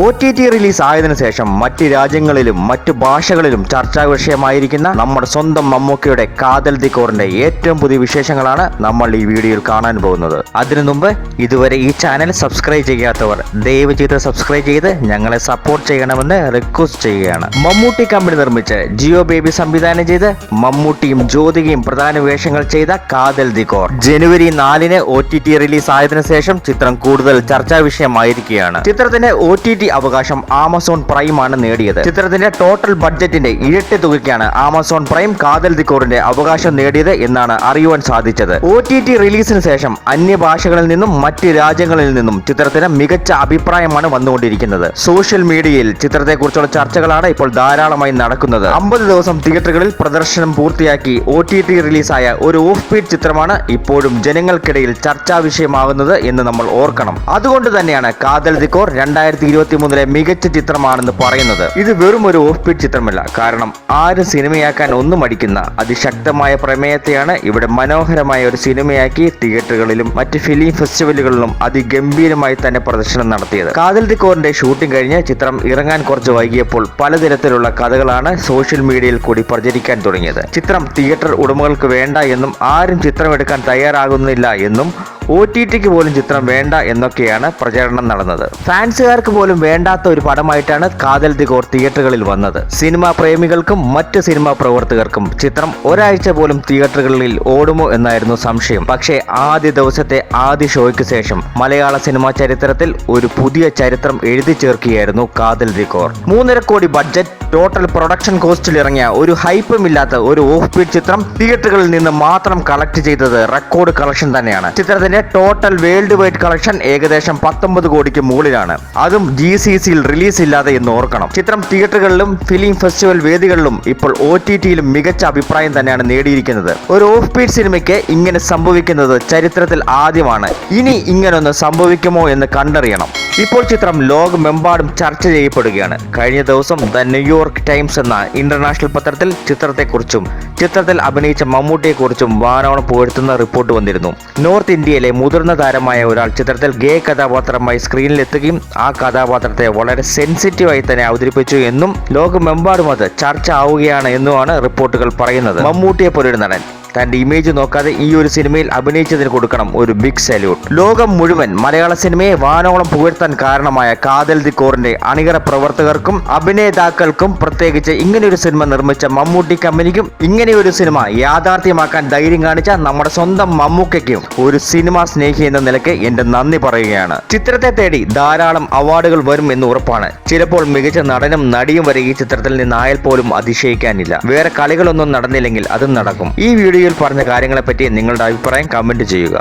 O T T release ആയതിനു ശേഷം മറ്റ് രാജ്യങ്ങളിലും മറ്റു ഭാഷകളിലും ചർച്ചാ വിഷയമായിരിക്കുന്ന നമ്മുടെ സ്വന്തം മമ്മൂക്കയുടെ കാതൽ ദിക്കോറിന്റെ ഏറ്റവും പുതിയ വിശേഷങ്ങളാണ് നമ്മൾ ഈ വീഡിയോയിൽ കാണാൻ പോകുന്നത്. അതിനു മുമ്പ് ഇതുവരെ ഈ ചാനൽ സബ്സ്ക്രൈബ് ചെയ്യാത്തവർ ദയവ് ചെയ്ത് സബ്സ്ക്രൈബ് ചെയ്ത് ഞങ്ങളെ സപ്പോർട്ട് ചെയ്യണമെന്ന് റിക്വസ്റ്റ് ചെയ്യുകയാണ്. മമ്മൂട്ടി കമ്പനി നിർമ്മിച്ച് ജിയോ ബേബി സംവിധാനം ചെയ്ത് മമ്മൂട്ടിയും ജ്യോതികയും പ്രധാന വേഷങ്ങൾ ചെയ്ത കാതൽ ദിക്കോർ ജനുവരി നാലിന് ഒ ടി ടി റിലീസ് ആയതിനു ശേഷം ചിത്രം കൂടുതൽ ചർച്ചാ വിഷയമായിരിക്കുകയാണ്. ചിത്രത്തിന്റെ ഒ ടി ടി അവകാശം ആമസോൺ പ്രൈം ആണ് നേടിയത്. ചിത്രത്തിന്റെ ടോട്ടൽ ബഡ്ജറ്റിന്റെ ഇരട്ടി തുകയ്ക്കാണ് ആമസോൺ പ്രൈം കാതൽ ദിക്കോറിന്റെ അവകാശം നേടിയത് എന്നാണ് അറിയുവാൻ സാധിച്ചത്. ഒ ടി ടി റിലീസിന് ശേഷം അന്യഭാഷകളിൽ നിന്നും മറ്റ് രാജ്യങ്ങളിൽ നിന്നും ചിത്രത്തിന് മികച്ച അഭിപ്രായമാണ് വന്നുകൊണ്ടിരിക്കുന്നത്. സോഷ്യൽ മീഡിയയിൽ ചിത്രത്തെക്കുറിച്ചുള്ള ചർച്ചകളാണ് ഇപ്പോൾ ധാരാളമായി നടക്കുന്നത്. അമ്പത് ദിവസം തിയേറ്ററുകളിൽ പ്രദർശനം പൂർത്തിയാക്കി ഒ ടി ടി റിലീസായ ഒരു ഓഫ് ബീറ്റ് ചിത്രമാണ് ഇപ്പോഴും ജനങ്ങൾക്കിടയിൽ ചർച്ചാ വിഷയമാകുന്നത് എന്ന് നമ്മൾ ഓർക്കണം. അതുകൊണ്ട് തന്നെയാണ് കാതൽ ദിക്കോർ രണ്ടായിരത്തി ഇരുപത്തി മൂന്നിലെ മികച്ച ചിത്രമാണെന്ന് പറയുന്നത്. ഇത് വെറും ഒരു ഓഫ് ബീറ്റ് ചിത്രമല്ല. കാരണം ആരും സിനിമയാക്കാൻ ഒന്നും മടിക്കുന്ന അതിശക്തമായ പ്രമേയത്തെയാണ് ഇവിടെ മനോഹരമായ ഒരു സിനിമയാക്കി തിയേറ്ററുകളിലും മറ്റ് ഫിലിം ഫെസ്റ്റിവലുകളിലും അതിഗംഭീരമായി തന്നെ പ്രദർശനം നടത്തിയത്. കാതൽ ദിക്കോറിന്റെ ഷൂട്ടിംഗ് കഴിഞ്ഞ് ചിത്രം ഇറങ്ങാൻ കുറച്ച് വൈകിയപ്പോൾ പലതരത്തിലുള്ള കഥകളാണ് സോഷ്യൽ മീഡിയയിൽ കൂടി പ്രചരിക്കാൻ തുടങ്ങിയത്. ചിത്രം തിയേറ്റർ ഉടമകൾക്ക് വേണ്ട എന്നും ആരും ചിത്രം എടുക്കാൻ തയ്യാറാകുന്നില്ല എന്നും ഒ ടി ടിക്ക് പോലും ചിത്രം വേണ്ട എന്നൊക്കെയാണ് പ്രചരണം നടന്നത്. ഫാൻസുകാർക്ക് പോലും വേണ്ടാത്ത ഒരു പടമായിട്ടാണ് കാതൽ ദിഗോർ തിയേറ്ററുകളിൽ വന്നത്. സിനിമാ പ്രേമികൾക്കും മറ്റ് സിനിമാ പ്രവർത്തകർക്കും ചിത്രം ഒരാഴ്ച പോലും തിയേറ്ററുകളിൽ ഓടുമോ എന്നായിരുന്നു സംശയം. പക്ഷേ ആദ്യ ദിവസത്തെ ആദ്യ ഷോയ്ക്ക് ശേഷം മലയാള സിനിമാ ചരിത്രത്തിൽ ഒരു പുതിയ ചരിത്രം എഴുതി ചേർക്കുകയായിരുന്നു കാതൽ ദിഗോർ. മൂന്നര കോടി ബഡ്ജറ്റ് ടോട്ടൽ പ്രൊഡക്ഷൻ കോസ്റ്റിൽ ഇറങ്ങിയ ഒരു ഹൈപ്പും ഇല്ലാത്ത ഒരു ഓഫ് ബീറ്റ് ചിത്രം തിയേറ്ററുകളിൽ നിന്ന് മാത്രം കളക്ട് ചെയ്തത് റെക്കോർഡ് കളക്ഷൻ തന്നെയാണ്. ചിത്രത്തിന്റെ ടോട്ടൽ വേൾഡ് വൈഡ് കളക്ഷൻ ഏകദേശം പത്തൊമ്പത് കോടിക്ക് മുകളിലാണ്. അതും ജി സി സിയിൽ റിലീസ് ഇല്ലാതെ എന്ന് ഓർക്കണം. ചിത്രം തിയേറ്ററുകളിലും ഫിലിം ഫെസ്റ്റിവൽ വേദികളിലും ഇപ്പോൾ ഒ ടി ടിയിലും മികച്ച അഭിപ്രായം തന്നെയാണ് നേടിയിരിക്കുന്നത്. ഒരു ഓഫ് ബീറ്റ് സിനിമയ്ക്ക് ഇങ്ങനെ സംഭവിക്കുന്നത് ചരിത്രത്തിൽ ആദ്യമാണ്. ഇനി ഇങ്ങനൊന്ന് സംഭവിക്കുമോ എന്ന് കണ്ടറിയണം. ഇപ്പോൾ ചിത്രം ലോകമെമ്പാടും ചർച്ച ചെയ്യപ്പെടുകയാണ്. കഴിഞ്ഞ ദിവസം ദ ന്യൂയോർക്ക് ടൈംസ് എന്ന ഇന്റർനാഷണൽ പത്രത്തിൽ ചിത്രത്തെക്കുറിച്ചും ചിത്രത്തിൽ അഭിനയിച്ച മമ്മൂട്ടിയെക്കുറിച്ചും വാനോളം പുകഴ്ത്തുന്ന റിപ്പോർട്ട് വന്നിരുന്നു. നോർത്ത് ഇന്ത്യയിലെ മുതിർന്ന താരമായ ഒരാൾ ചിത്രത്തിൽ ഗേ കഥാപാത്രമായി സ്ക്രീനിലെത്തുകയും ആ കഥാപാത്രത്തെ വളരെ സെൻസിറ്റീവായി തന്നെ അവതരിപ്പിച്ചു എന്നും ലോകമെമ്പാടും അത് ചർച്ച ആവുകയാണ് എന്നുമാണ് റിപ്പോർട്ടുകൾ പറയുന്നത്. മമ്മൂട്ടിയെ പോലൊരു നടൻ. തന്റെ ഇമേജ് നോക്കാതെ ഈ ഒരു സിനിമയിൽ അഭിനയിച്ചതിന് കൊടുക്കണം ഒരു ബിഗ് സല്യൂട്ട് ലോകം മുഴുവൻ മലയാള സിനിമയെ വാനോളം പുകഴ്ത്താൻ കാരണമായ കാതൽ ദിക്കോറിന്റെ അണികര പ്രവർത്തകർക്കും അഭിനേതാക്കൾക്കും പ്രത്യേകിച്ച് ഇങ്ങനെയൊരു സിനിമ നിർമ്മിച്ച മമ്മൂട്ടി കമ്പനിക്കും ഇങ്ങനെയൊരു സിനിമ യാഥാർത്ഥ്യമാക്കാൻ ധൈര്യം കാണിച്ച നമ്മുടെ സ്വന്തം മമ്മൂക്കയ്ക്കും ഒരു സിനിമ സ്നേഹി എന്ന നിലയ്ക്ക് എന്റെ നന്ദി പറയുകയാണ്. ചിത്രത്തെ തേടി ധാരാളം അവാർഡുകൾ വരും എന്ന് ഉറപ്പാണ്. ചിലപ്പോൾ മികച്ച നടനും നടിയും വരെ ഈ ചിത്രത്തിൽ നിന്നായാൽ പോലും അതിശയിക്കാനില്ല. വേറെ കളികളൊന്നും നടന്നില്ലെങ്കിൽ അതും നടക്കും. ഈ വീഡിയോയിൽ പറഞ്ഞ കാര്യങ്ങളെപ്പറ്റി നിങ്ങളുടെ അഭിപ്രായം കമന്റ് ചെയ്യുക.